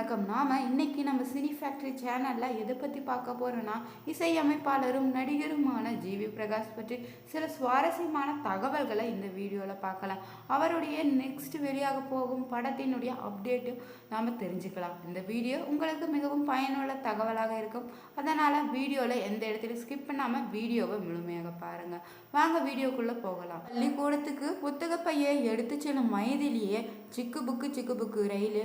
வணக்கம். நாம் இன்னைக்கு நம்ம சினி ஃபேக்ட்ரி சேனலில் எதை பற்றி பார்க்க போகிறோன்னா இசையமைப்பாளரும் நடிகருமான ஜிவி பிரகாஷ் பற்றி சில சுவாரஸ்யமான தகவல்களை இந்த வீடியோவில் பார்க்கலாம். அவருடைய நெக்ஸ்ட் வெளியாக போகும் படத்தினுடைய அப்டேட்டும் நாம் தெரிஞ்சுக்கலாம். இந்த வீடியோ உங்களுக்கு மிகவும் பயனுள்ள தகவலாக இருக்கும். அதனால் வீடியோவில் எந்த இடத்துல ஸ்கிப் பண்ணாமல் வீடியோவை முழுமையாக பாருங்கள் வாங்க வீடியோக்குள்ளே போகலாம். பள்ளிக்கூடத்துக்கு புத்தக பையை எடுத்து செல்லும் வயதிலேயே சிக்கு புக்கு சிக்கு புக்கு ரயிலு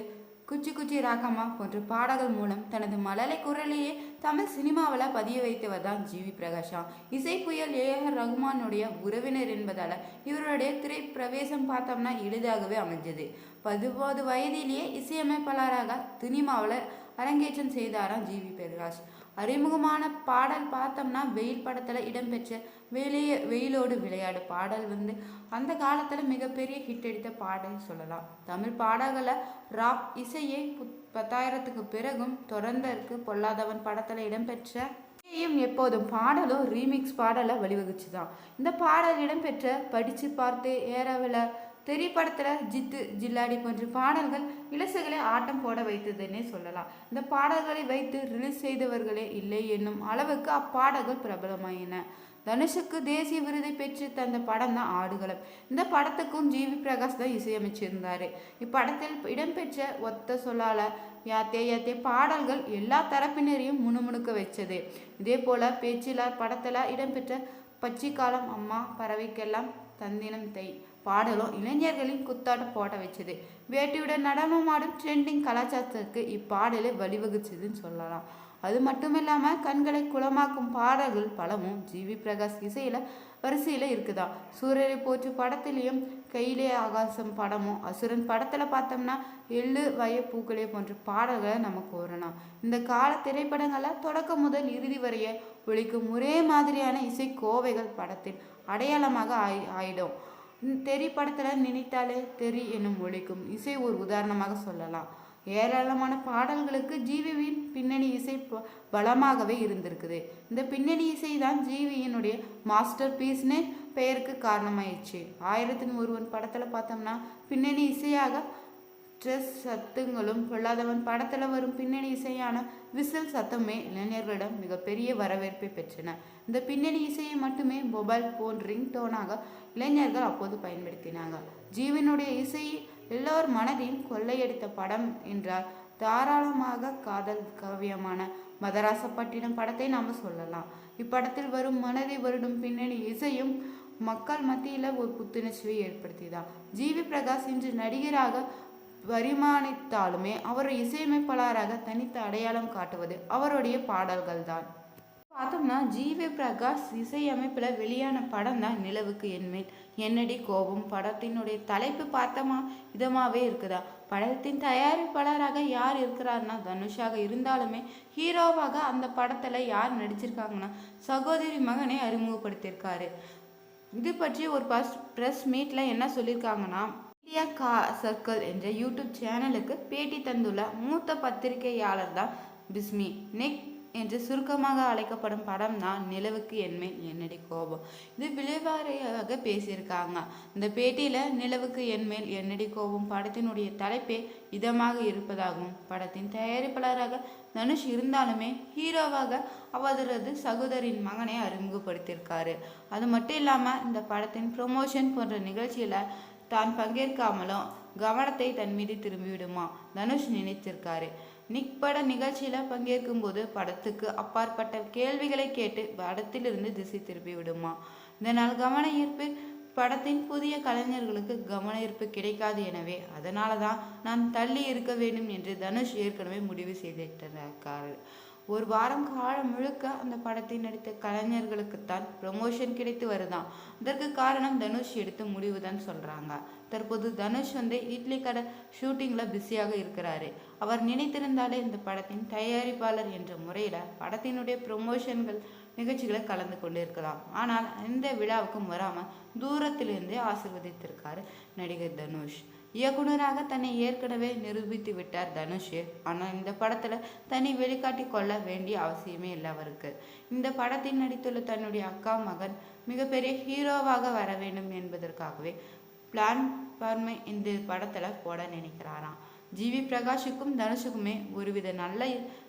குச்சி குச்சி ராகமா போன்ற பாடல்கள் மூலம் தனது மழலை குரலையே தமிழ் சினிமாவில் பதிய வைத்தவர் தான் ஜிவி பிரகாஷா. இசை புயல் ஏ ஆர் ரகுமானுடைய உறவினர் என்பதால் இவருடைய திரை பிரவேசம் பார்த்தோம்னா எளிதாகவே அமைஞ்சது. பதினோரு வயதிலேயே இசையமைப்பாளராக சினிமாவில் அரங்கேற்றம் செய்தாராம் ஜிவி பிரகாஷ். அறிமுகமான பாடல் பார்த்தோம்னா வெயில் படத்தில் இடம்பெற்ற வெளியே வெயிலோடு விளையாடு பாடல் வந்து அந்த காலத்தில் மிகப்பெரிய ஹிட் அடித்த பாடல் சொல்லலாம். தமிழ் பாடல்களை ராப் இசையை பத்தாயிரத்துக்கு பிறகும் தொடர்ந்தற்கு பொல்லாதவன் படத்தில் இடம்பெற்ற இசையும் எப்போதும் பாடலும் ரீமிக்ஸ் பாடலை வழிவகுச்சுதான். இந்த பாடல் இடம்பெற்ற படித்து பார்த்து ஏறவில திரைப்படத்தில் ஜித்து ஜில்லாடி போன்ற பாடல்கள் இலசுகளை ஆட்டம் போட வைத்ததுன்னே சொல்லலாம். இந்த பாடல்களை வைத்து ரிலீஸ் செய்தவர்களே இல்லை என்னும் அளவுக்கு அப்பாடல்கள் பிரபலமாயின. தனுஷுக்கு தேசிய விருதை பெற்று தந்த படம் தான் ஆடுகளம். இந்த படத்துக்கும் ஜிவி பிரகாஷ் தான் இசையமைச்சிருந்தார். இப்படத்தில் இடம்பெற்ற ஒத்த சொல்லால யாத்தே யாத்தே பாடல்கள் எல்லா தரப்பினரையும் முணுமுணுக்க வச்சது. இதே போல பேச்சிலார் படத்தில் இடம்பெற்ற பச்சிக்காலம் அம்மா பறவைக்கெல்லாம் தந்தினம் தை பாடலும் இளைஞர்களின் குத்தாட்டம் போட வச்சது. வேட்டியுடன் நடனமாடும் ட்ரெண்டிங் கலாச்சாரத்திற்கு இப்பாடலே வழிவகுச்சதுன்னு சொல்லலாம். அது மட்டும் இல்லாமல் கண்களை குளமாக்கும் பாடல்கள் பலமும் ஜிவி பிரகாஷ் இசையில் வரிசையில் இருக்குதா? சூரியரை போற்று படத்துலேயும் கையிலே ஆகாசம் படமும் அசுரன் படத்தில் பார்த்தோம்னா எள்ளு வய பூக்களே போன்ற பாடல்களை நமக்கு வரலாம் இந்த கால திரைப்படங்களில் தொடக்கம் முதல் இறுதி வரைய ஒழிக்கும் ஒரே மாதிரியான இசை கோவைகள் படத்தின் அடையாளமாக ஆயி ஆயிடும். தெரி படத்தில் நினைத்தாலே தெரி என்னும் ஒழிக்கும் இசை ஒரு உதாரணமாக சொல்லலாம். ஏராளமான பாடல்களுக்கு ஜீவியின் பின்னணி இசை பலமாகவே இருந்திருக்குது. இந்த பின்னணி இசை தான் ஜீவியினுடைய மாஸ்டர் பீஸ்னு பெயருக்கு காரணமாயிடுச்சு. ஆயிரத்தின் ஒருவன் படத்தில் பார்த்தோம்னா பின்னணி இசையாக ஸ்ட்ரெஸ் சத்துங்களும் பொல்லாதவன் படத்தில் வரும் பின்னணி இசையான விசில் சத்தமே இளைஞர்களிடம் மிகப்பெரிய வரவேற்பை பெற்றன. இந்த பின்னணி இசையை மட்டுமே மொபைல் ஃபோன் ரிங் டோனாக இளைஞர்கள் அப்போது பயன்படுத்தினாங்க. ஜீவனுடைய இசை எல்லோர் மனதையும் கொள்ளையடித்த படம் என்றால் தாராளமாக காதல் காவியமான மதராசப்பட்டினம் படத்தை நாம் சொல்லலாம். இப்படத்தில் வரும் மனதை வருடும் பின்னணி இசையும் மக்கள் மத்தியில் ஒரு புத்துணர்ச்சியை ஏற்படுத்திதான் ஜிவி பிரகாஷ் இன்று நடிகராக பரிமாணித்தாலுமே அவர் இசையமைப்பாளராக தனித்த அடையாளம் காட்டுவது அவருடைய பாடல்கள் தான் பார்த்தோம்னா ஜிவி பிரகாஷ் இசையமைப்பில் வெளியான படம் தான் நிலவுக்கு என்மேல் என்னடி கோபம்? படத்தினுடைய தலைப்பு பார்த்தோமா? இதமாகவே இருக்குதா? படத்தின் தயாரிப்பாளராக யார் இருக்கிறாருன்னா தனுஷாக இருந்தாலுமே ஹீரோவாக அந்த படத்தில் யார் நடிச்சிருக்காங்கன்னா சகோதரி மகனை அறிமுகப்படுத்தியிருக்காரு. இது பற்றி ஒரு பஸ் ப்ரெஸ் மீட்டில் என்ன சொல்லியிருக்காங்கன்னா இந்தியா கா சர்க்கிள் என்ற யூடியூப் சேனலுக்கு பேட்டி தந்துள்ள மூத்த பத்திரிகையாளர் தான் பிஸ்மி. நெக் என்று சுருக்கமாக அழைக்கப்படும் படம் தான் நிலவுக்கு என்மேல் என்னடி கோபம். இது விளைவாரியாக பேசியிருக்காங்க. இந்த பேட்டியில் நிலவுக்கு என்மேல் என்னடி கோபம்? படத்தினுடைய தலைப்பே இதமாக இருப்பதாகவும் படத்தின் தயாரிப்பாளராக தனுஷ் இருந்தாலுமே ஹீரோவாக அவரது சகோதரின் மகனை அறிமுகப்படுத்தியிருக்காரு. அது மட்டும் இல்லாமல் இந்த படத்தின் ப்ரொமோஷன் போன்ற நிகழ்ச்சியில் தான் பங்கேற்காமலும் கவனத்தை தன் மீது திரும்பிவிடுமா? தனுஷ் நினைத்திருக்காரு. நிக் பட நிகழ்ச்சியில் பங்கேற்கும் போது படத்துக்கு அப்பாற்பட்ட கேள்விகளை கேட்டு படத்திலிருந்து திசை திருப்பி விடுமா இதனால் கவன ஈர்ப்பு படத்தின் புதிய கலைஞர்களுக்கு கவன ஈர்ப்பு கிடைக்காது எனவே அதனால தான் நான் தள்ளி இருக்க வேண்டும் என்று தனுஷ் ஏற்கனவே முடிவு செய்திருக்கிறார். ஒரு வாரம் காலம் முழுக்க அந்த படத்தை நடித்த கலைஞர்களுக்குத்தான் ப்ரமோஷன் கிடைத்து வருதான். அதற்கு காரணம் தனுஷ் எடுத்த முடிவு தான் சொல்கிறாங்க தற்போது தனுஷ் வந்து இட்லி கடை ஷூட்டிங்கில் பிஸியாக இருக்கிறாரு. அவர் நினைத்திருந்தாலே இந்த படத்தின் தயாரிப்பாளர் என்ற முறையில் படத்தினுடைய ப்ரொமோஷன்கள் நிகழ்ச்சிகளை கலந்து கொண்டிருக்கலாம். ஆனால் இந்த விழாவுக்கும் வராமல் தூரத்திலிருந்தே ஆசிர்வதித்திருக்காரு நடிகர் தனுஷ். இயக்குனராக தன்னை ஏற்கனவே நிரூபித்து விட்டார் தனுஷ். ஆனால் இந்த படத்துல தன்னை வெளிக்காட்டி கொள்ள வேண்டிய அவசியமே இல்லை அவருக்கு. இந்த படத்தில் நடித்துள்ள தன்னுடைய அக்கா மகன் மிகப்பெரிய ஹீரோவாக வர வேண்டும் என்பதற்காகவே பிளான் பார்மை இந்த படத்துல போட நினைக்கிறாராம். ஜிவி பிரகாஷுக்கும் தனுஷுக்குமே ஒருவித நல்ல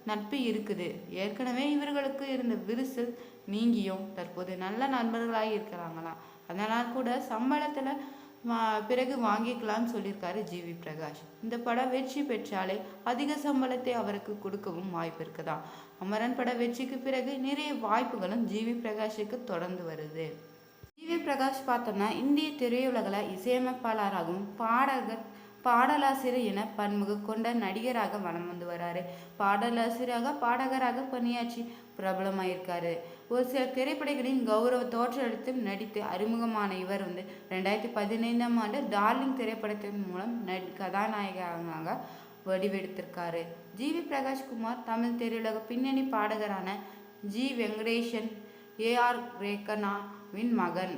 நட்பு இருக்குது. ஏற்கனவே இவர்களுக்கு இருந்த விரிசல் நீங்கியும் தற்போது நல்ல நண்பர்களாக இருக்கிறாங்களாம். அதனால் கூட சம்பளத்தில் பிறகு வாங்கிக்கலாம்னு சொல்லியிருக்காரு ஜிவி பிரகாஷ். இந்த படம் வெற்றி பெற்றாலே அதிக சம்பளத்தை அவருக்கு கொடுக்கவும் வாய்ப்பு இருக்குதான் அமரன் பட வெற்றிக்கு பிறகு நிறைய வாய்ப்புகளும் ஜிவி பிரகாஷுக்கு தொடர்ந்து வருது. ஜிவி பிரகாஷ் பார்த்தோம்னா இந்திய திரையுலகில் இசையமைப்பாளராகவும் பாடகர் பாடலாசிரியர் என பன்முக கொண்ட நடிகராக வலம் வந்து வராரு. பாடலாசிரியராக பாடகராக பணியாற்றி பிரபலமாயிருக்காரு. ஒரு சில திரைப்படங்களின் கௌரவ தோற்றத்தில் நடித்து அறிமுகமான இவர் வந்து ரெண்டாயிரத்தி பதினைந்தாம் ஆண்டு டார்லிங் திரைப்படத்தின் மூலம் நடி கதாநாயகனாக வடிவெடுத்திருக்காரு. ஜிவி பிரகாஷ்குமார் தமிழ் திரையுலக பின்னணி பாடகரான ஜி. வெங்கடேஷன் ஏஆர் ரேகனாவின் மகன்.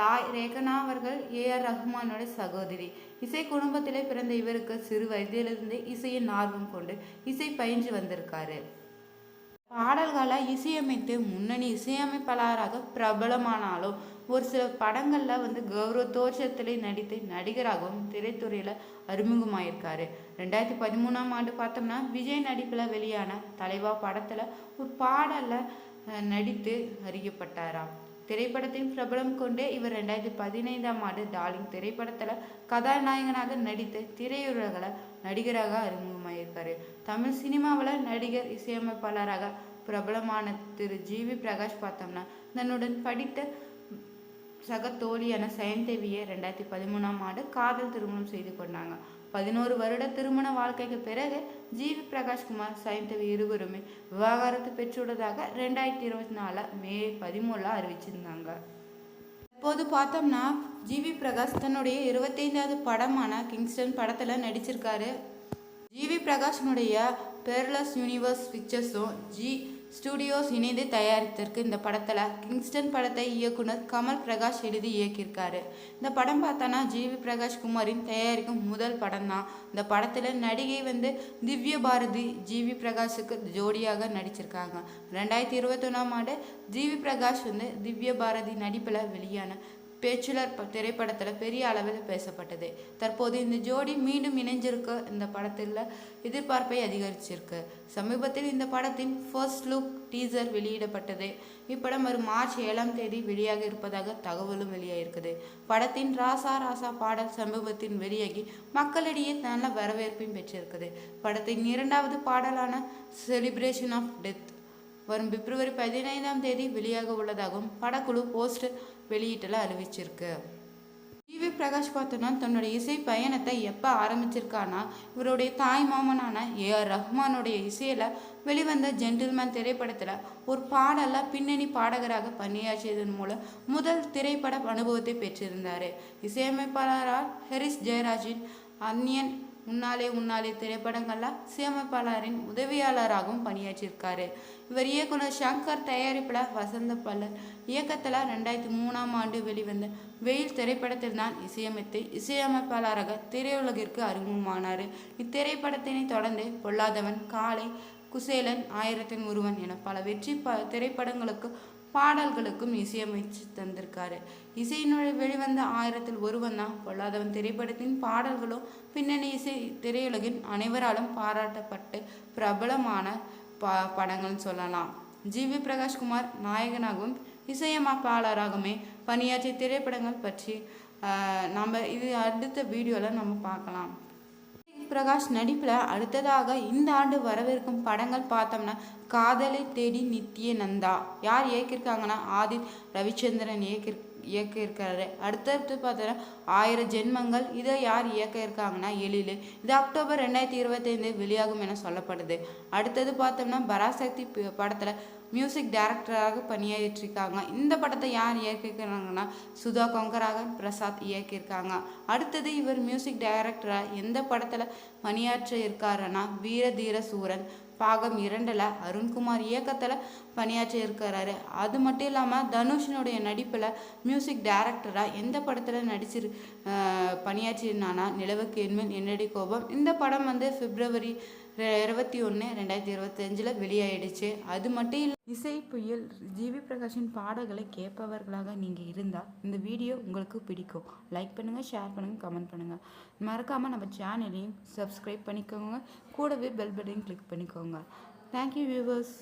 தாய் ரேகனா அவர்கள் ஏஆர் ரஹ்மானோட சகோதரி. இசை குடும்பத்திலே பிறந்த இவருக்கு சிறு வயதிலிருந்து இசையின் ஆர்வம் கொண்டு இசை பயின்று வந்திருக்காரு. பாடல்களை இசையமைத்து முன்னணி இசையமைப்பாளராக பிரபலமானாலும் ஒரு சில படங்களில் வந்து கௌரவ தோற்றத்திலே நடித்து நடிகராகவும் திரைத்துறையில் அறிமுகமாயிருக்காரு. ரெண்டாயிரத்தி பதிமூணாம் ஆண்டு பார்த்தோம்னா விஜய் நடிப்பில் வெளியான தலைவா படத்தில் ஒரு பாடலில் நடித்து அறியப்பட்டாராம். திரைப்படத்தின் பிரபலம் கொண்டே இவர் ரெண்டாயிரத்தி பதினைந்தாம் ஆண்டு டார்லிங் திரைப்படத்தில் கதாநாயகனாக நடித்து திரையுலகில் நடிகராக அறிமுகமாயிருக்காரு தமிழ் சினிமாவில் நடிகர் இசையமைப்பாளராக பிரபலமான திரு ஜிவி பிரகாஷ் பார்த்தோம்னா தன்னுடன் படித்த சக தோழியான சயன்தேவியை ரெண்டாயிரத்தி பதிமூணாம் ஆண்டு காதல் திருமணம் செய்து கொண்டாங்க. பதினோரு வருட திருமண வாழ்க்கைக்கு பிறகு ஜிவி பிரகாஷ்குமார் சைந்தவி இருவருமே விவாகரத்து பெற்றுள்ளதாக ரெண்டாயிரத்தி இருபத்தி நாலு மே பதிமூணில் அறிவிச்சிருந்தாங்க. இப்போது பார்த்தோம்னா ஜிவி பிரகாஷ் தன்னுடைய இருபத்தைந்தாவது படமான கிங்ஸ்டன் படத்தில் நடிச்சிருக்காரு. ஜிவி பிரகாஷனுடைய பெர்லஸ் யூனிவர்ஸ் பிக்சர்ஸும் ஜி ஸ்டுடியோஸ் இணைந்து தயாரித்திருக்கு இந்த படத்தில் கிங்ஸ்டன் படத்தை இயக்குனர் கமல் பிரகாஷ் எழுதி இயக்கியிருக்காரு. இந்த படம் பார்த்தோன்னா ஜிவி பிரகாஷ் குமாரின் தயாரிக்கும் முதல் படம் தான் இந்த படத்தில் நடிகை வந்து திவ்ய பாரதி ஜிவி பிரகாஷுக்கு ஜோடியாக நடிச்சிருக்காங்க. ரெண்டாயிரத்தி இருபத்தொன்னாம் ஆண்டு ஜிவி பிரகாஷ் வந்து திவ்ய பாரதி நடிப்பில் வெளியான பேச்சுலர் திரைப்படத்தில் பெரிய அளவில் பேசப்பட்டது. தற்போது இந்த ஜோடி மீண்டும் இணைஞ்சிருக்க. இந்த படத்தில் எதிர்பார்ப்பை அதிகரிச்சிருக்கு. சமீபத்தில் இந்த படத்தின் ஃபர்ஸ்ட் லுக் டீசர் வெளியிடப்பட்டது. இப்படம் வரும் மார்ச் ஏழாம் தேதி வெளியாக இருப்பதாக தகவலும் வெளியாகிருக்குது படத்தின் ராசா ராசா பாடல் சமீபத்தில் வெளியாகி மக்களிடையே நல்ல வரவேற்பையும் பெற்றிருக்குது. படத்தின் இரண்டாவது பாடலான செலிப்ரேஷன் ஆஃப் டெத் வரும் பிப்ரவரி பதினைந்தாம் தேதி வெளியாக உள்ளதாகவும் படக்குழு போஸ்ட் வெளியீட்டில் அறிவிச்சிருக்கு. டிவி பிரகாஷ் பார்த்தோன்னா தன்னுடைய இசை பயணத்தை எப்போ ஆரம்பிச்சிருக்கானா இவருடைய தாய் மாமனான ஏஆர் ரஹ்மானுடைய இசையில் வெளிவந்த ஜென்டில்மேன் திரைப்படத்தில் ஒரு பாடலில் பின்னணி பாடகராக பணியாற்றியதன் மூலம் முதல் திரைப்பட அனுபவத்தை பெற்றிருந்தார். இசையமைப்பாளரால் ஹெரிஸ் ஜெயராஜின் அன்னியன் முன்னாலே உன்னாலே திரைப்படங்களில் இசையமைப்பாளரின் உதவியாளராகவும் பணியாற்றியிருக்காரு. இவர் இயக்குனர் சங்கர் தயாரிப்பில் வசந்த பல்லர் இயக்கத்தில் ரெண்டாயிரத்தி மூணாம் ஆண்டு வெளிவந்த வெயில் திரைப்படத்தில் தான் இசையமைத்து இசையமைப்பாளராக திரையுலகிற்கு அறிமுகமானார். இத்திரைப்படத்தினை தொடர்ந்து பொல்லாதவன் காளை குசேலன் ஆயிரத்தின் ஒருவன் என பல வெற்றி ப திரைப்படங்களுக்கு பாடல்களுக்கும் இசையமைச்சு தந்திருக்காரு. இசையினுடைய வெளிவந்த ஆயிரத்தில் ஒருவன் தான் பொல்லாதவன். திரைப்படத்தின் பாடல்களும் பின்னணி இசை திரையுலகின் அனைவராலும் பாராட்டப்பட்டு பிரபலமான ப படங்கள்னு சொல்லலாம். ஜி. வி. பிரகாஷ்குமார் நாயகனாகவும் இசையமைப்பாளராகவுமே பணியாற்றிய திரைப்படங்கள் பற்றி நம்ம இது அடுத்த வீடியோவில் நம்ம பார்க்கலாம். பிரகாஷ் நடிப்பில் அடுத்ததாக இந்த ஆண்டு வரவிருக்கும் படங்கள் பார்த்தோம்னா காதலை தேடி நித்திய நந்தா. யார் இயக்கியிருக்காங்கன்னா ஆதித் ரவிச்சந்திரன் இயக்கி இயக்கியிருக்காரு. அடுத்தடுத்து பார்த்தோன்னா ஆயிரம் ஜென்மங்கள். இதை யார் இயக்க இருக்காங்கன்னா எழில். இது அக்டோபர் ரெண்டாயிரத்தி இருபத்தைந்து வெளியாகும் என சொல்லப்படுது. அடுத்தது பார்த்தோம்னா பராசக்தி படத்தில் மியூசிக் டைரக்டராக பணியாற்றிருக்காங்க இந்த படத்தை யார் இயக்கியிருக்காங்கன்னா சுதா கொங்கராகன் பிரசாத் இயக்கியிருக்காங்க. அடுத்தது இவர் மியூசிக் டைரக்டராக எந்த படத்தில் பணியாற்ற இருக்காருன்னா வீர தீர சூரன் பாகம் இரண்டில் அருண்குமார் இயக்கத்தில் பணியாற்றி இருக்கிறாரு அது மட்டும் இல்லாமல் தனுஷினுடைய நடிப்பில் மியூசிக் டைரக்டராக எந்த படத்தில் நடிச்சிரு அஹ் பணியாற்றினானா நிலவுக்கு என்மேல் என்னடி கோபம்? இந்த படம் வந்து பிப்ரவரி இருபத்தி ஒன்று ரெண்டாயிரத்தி இருபத்தஞ்சில் வெளியாயிடுச்சு. அது மட்டும் இல்லை இசை புயல் ஜிவி பிரகாஷின் பாடல்களை கேட்பவர்களாக நீங்கள் இருந்தால் இந்த வீடியோ உங்களுக்கு பிடிக்கும். லைக் பண்ணுங்கள் ஷேர் பண்ணுங்கள் கமெண்ட் பண்ணுங்கள் மறக்காமல் நம்ம சேனலையும் சப்ஸ்கிரைப் பண்ணிக்கோங்க. கூடவே பெல் பட்டனையும் கிளிக் பண்ணிக்கோங்க. Thank you viewers